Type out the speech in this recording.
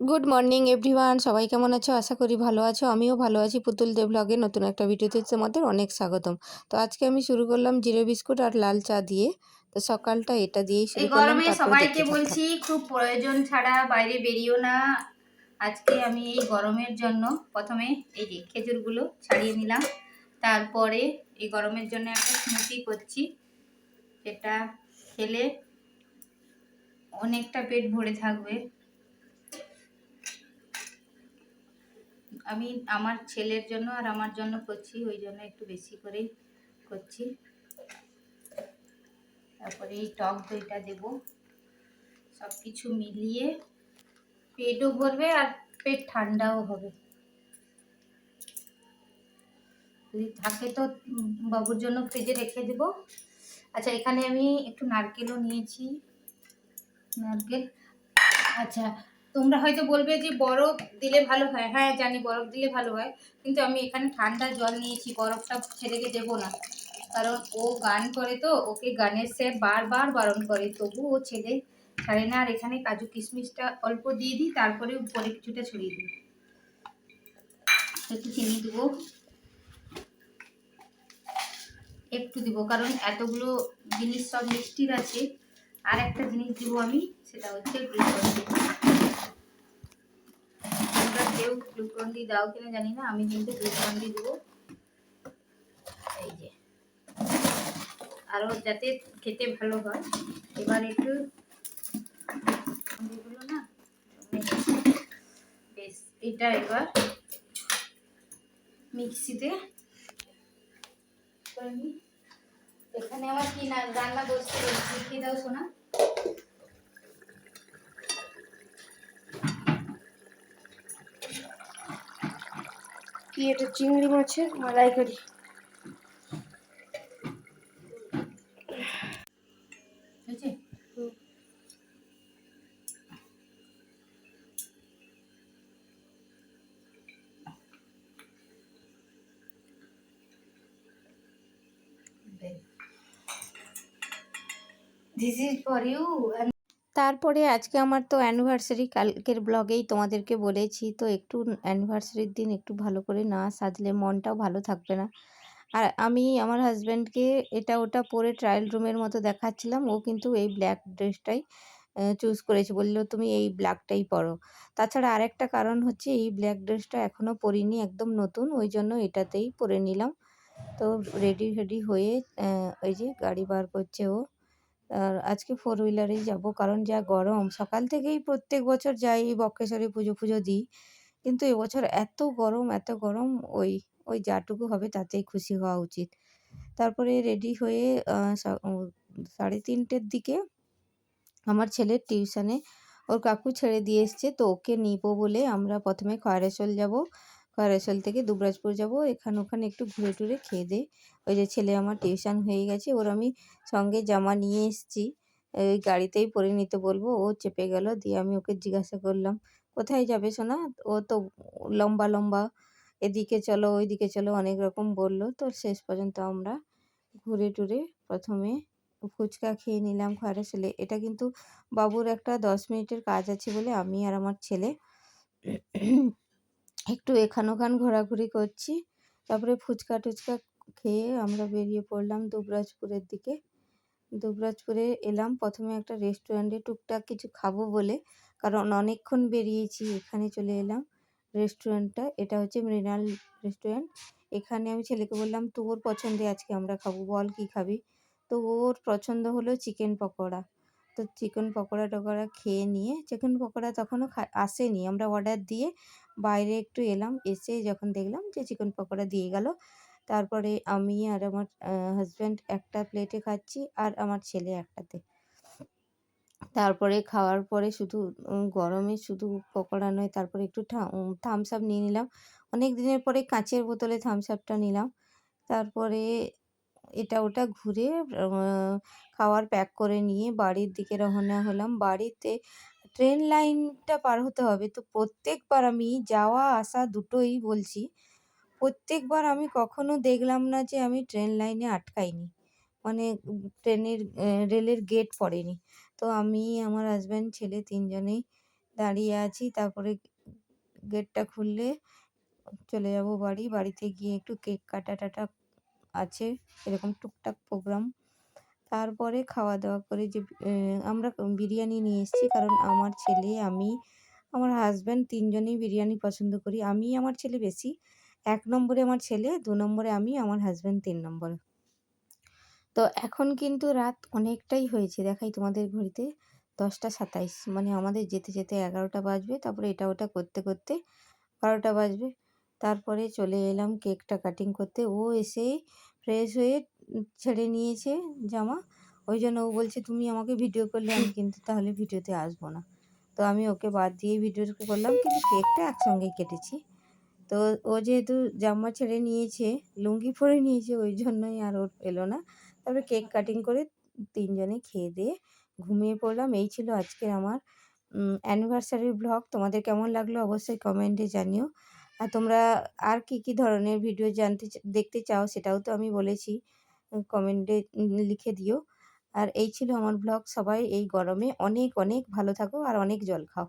Good morning everyone সবাই কেমন আছো? আশা করি ভালো আছো। আমিও ভালো আছি। পুতুল দেব ব্লগে নতুন একটা ভিডিওতে তোমাদের অনেক স্বাগতম। তো আজকে আমি শুরু করলাম জিরে বিস্কুট আর লাল চা দিয়ে। তো সকালটা এটা দিয়েই শুরু এই করলাম গরমে সবাইকে বলছি খুব প্রয়োজন ছাড়া বাইরে বেরিও না। আজকে আমি এই গরমের জন্য প্রথমে এই যে খেজুরগুলো ছাড়িয়ে নিলাম। তারপরে এই গরমের জন্য একটা স্মুদি করছি। যেটা খেলে অনেকটা পেট ভরে থাকবে। আমি আমার ছেলের জন্য আর আমার জন্য করছি, ওই জন্য একটু বেশি করেই করছি। তারপরে এই টক দইটা দেব। সব কিছু মিলিয়ে পেটও ভরবে আর পেট ঠান্ডাও হবে। যদি থাকে তো বাবুর জন্য ফ্রিজে রেখে দেব। আচ্ছা এখানে আমি একটু নারকেলও নিয়েছি। নারকেল আচ্ছা তোমরা হয়তো বলবে যে বরফ দিলে ভালো হয়। হ্যাঁ জানি বরফ দিলে ভালো হয়। কিন্তু আমি এখানে ঠান্ডা জল নিয়েছি, বরফটা ছেলেকে দেবো না। কারণ ও গান করে তো, ওকে গানের স্যার বারবার বারণ করে। তবু ও ছেলে ছাড়ে না। আর এখানে কাজু কিশমিশটা অল্প দিয়ে দিই, তারপরে উপরে কিছুটা ছড়িয়ে দিই। একটু চিনি দেবো। একটু দিব, কারণ এতগুলো জিনিস সব মিষ্টির আছে। আর একটা জিনিস দিব আমি, সেটা হচ্ছে গ্লুকন কেউ গ্লুকন ডি দাও কিনা জানি না, আমি কিন্তু গ্লুকন ডি দেবো। এই যে। আরও যাতে খেতে ভালো হয়। এবার একটু না, বেশ, এটা এবার মিক্সিতে এখানে আমার কি না, রান্না বসতে দেখিয়ে দাও শোনা কি এটা চিংড়ি মাছের মালাইকারি। হয়েছে? This is for you and তারপরে আজকে আমার তো অ্যানিভার্সারি কালকের ব্লগেই তোমাদেরকে বলেছি, তো একটু অ্যানিভার্সারির দিন একটু ভালো করে না সাজলে মনটাও ভালো থাকবে না। আর আমি আমার হাজব্যান্ডকে এটা ওটা পরে ট্রায়াল রুমের মতো দেখাচ্ছিলাম, ও কিন্তু এই ব্ল্যাক ড্রেসটাই চুজ করেছে। বলল, তুমি এই ব্ল্যাকটাই পরো। তাছাড়া আরেকটা কারণ হচ্ছে, এই ব্ল্যাক ড্রেসটা এখনও পরিনি, একদম নতুন, ওই জন্য এটাতেই পরে নিলাম। তো রেডি ফেডি হয়ে ওই যে গাড়ি বার করছে ও। আর আজকে ফোর হুইলারেই যাব। কারণ যা গরম, সকাল থেকেই প্রত্যেক বছর যাই এই বক্রেশ্বরে পুজো ফুজো দিই। কিন্তু এবছর এত গরম এত গরম, ওই ওই যাটুকু হবে তাতেই খুশি হওয়া উচিত। তারপরে রেডি হয়ে সাড়ে তিনটের দিকে আমার ছেলের টিউশনে ওর কাকু ছেড়ে দিয়ে এসছে, তো ওকে নিবো বলে আমরা প্রথমে খয়রাসোল যাব। খয়রাসোল থেকে দুবরাজপুর যাব। এখানে ওখানে একটু ঘুরে টুরে খেয়ে দে ওই যে ছেলে আমার টিউশন হয়ে গেছে, ওর আমি সঙ্গে জামা নিয়ে এসেছি। ওই গাড়িতেই পরে নিতে বলব। ও চেপে গেল, দিয়ে আমি ওকে জিজ্ঞাসা করলাম, কোথায় যাবে সোনা? ও তো লম্বা লম্বা, এদিকে চলো, ওইদিকে চলো, অনেক রকম বলল। তো শেষ পর্যন্ত আমরা ঘুরে টুরে প্রথমে ফুচকা খেয়ে নিলাম খয়রাসোলে এটা কিন্তু বাবুর একটা দশ মিনিটের কাজ আছে বলে আমি আর আমার ছেলে একটু এখান ওখান ঘোরাঘুরি করছি। তারপরে ফুচকা টুচকা খেয়ে আমরা বেরিয়ে পড়লাম দুবরাজপুরের দিকে। দুবরাজপুরে এলাম, প্রথমে একটা রেস্টুরেন্টে টুকটাক কিছু খাব বলে, কারণ অনেকক্ষণ বেরিয়েছি, এখানে চলে এলাম। রেস্টুরেন্টটা এটা হচ্ছে মৃণাল রেস্টুরেন্ট এখানে আমি ছেলেকে বললাম, তোর পছন্দে আজকে আমরা খাব, বল কী খাবি? তো ওর পছন্দ হলো চিকেন পকোড়া। তো চিকেন পকোড়া টকোড়া খেয়ে নিয়ে চিকেন পকোড়া তখনও আসেনি। আমরা অর্ডার দিয়ে বাইরে একটু এলাম, এসে যখন দেখলাম যে চিকেন পকোড়া দিয়ে গেল, তারপরে আমি আর আমার হাজব্যান্ড একটা প্লেটে খাচ্ছি আর আমার ছেলে একটাতে। তারপরে খাওয়ার পরে শুধু গরমে শুধু পকোড়া নয়, তারপরে একটু থামস আপ নিয়ে নিলাম। অনেক দিনের পরে কাঁচের বোতলে থামস আপটা নিলাম। তারপরে এটা ওটা ঘুরে খাওয়ার প্যাক করে নিয়ে বাড়ির দিকে রওনা হলাম। বাড়িতে ট্রেন লাইনটা পার হতে হবে। তো প্রত্যেকবার আমি যাওয়া, আসা দুটোই বলছি, প্রত্যেকবার আমি কখনো দেখলাম না যে আমি ট্রেন লাইনে আটকাইনি। মানে ট্রেনের রেলের গেট পড়েনি। তো আমি, আমার হাজব্যান্ড ছেলে তিনজনেই দাঁড়িয়ে আছি। তারপরে গেটটা খুললে চলে যাব বাড়ি। বাড়িতে গিয়ে একটু কেক কাটা টাটা আছে, এরকম টুকটাক প্রোগ্রাম তারপরে খাওয়া দাওয়া করে যে আমরা বিরিয়ানি নিয়ে এসেছি। কারণ আমার ছেলে, আমি, আমার হাজব্যান্ড তিনজনেই বিরিয়ানি পছন্দ করি। আমি আমার ছেলে বেশি। এক নম্বরে আমার ছেলে, দু নম্বরে আমি, আমার হাজব্যান্ড তিন নম্বরে। তো এখন কিন্তু রাত অনেকটাই হয়েছে। দেখাই তোমাদের ঘড়িতে। দশটা সাতাইশ। মানে আমাদের যেতে যেতে এগারোটা বাজবে। তারপরে এটা ওটা করতে করতে বারোটা বাজবে। তারপরে চলে এলাম কেকটা কাটিং করতে। ও এসে ফ্রেশ হয়ে ছেড়ে নিয়েছে জামা। ওই জন্য ও বলছে, তুমি আমাকে ভিডিও করলে আমি কিন্তু তাহলে ভিডিওতে আসব না। তো আমি ওকে বাদ দিয়ে ভিডিও করলাম, কিন্তু কেকটা একসঙ্গেই কেটেছি। তো ও যেহেতু জামা ছেড়ে নিয়েছে, লুঙ্গি পরে নিয়েছে, ওই জন্যই আর ওর এলো না। তারপরে কেক কাটিং করে তিনজনে খেয়ে দিয়ে ঘুমিয়ে পড়লাম। এই ছিল আজকের আমার অ্যানিভার্সারির ব্লগ তোমাদের কেমন লাগল অবশ্যই কমেন্টে জানিও। আর তোমরা আর কি কি ধরনের ভিডিও জানতে দেখতে চাও সেটাও তো আমি বলেছি। কমেন্টে লিখে দিও। আর এই ছিল আমার ব্লগ সবাই এই গরমে অনেক অনেক ভালো থাকো আর অনেক জল খাও।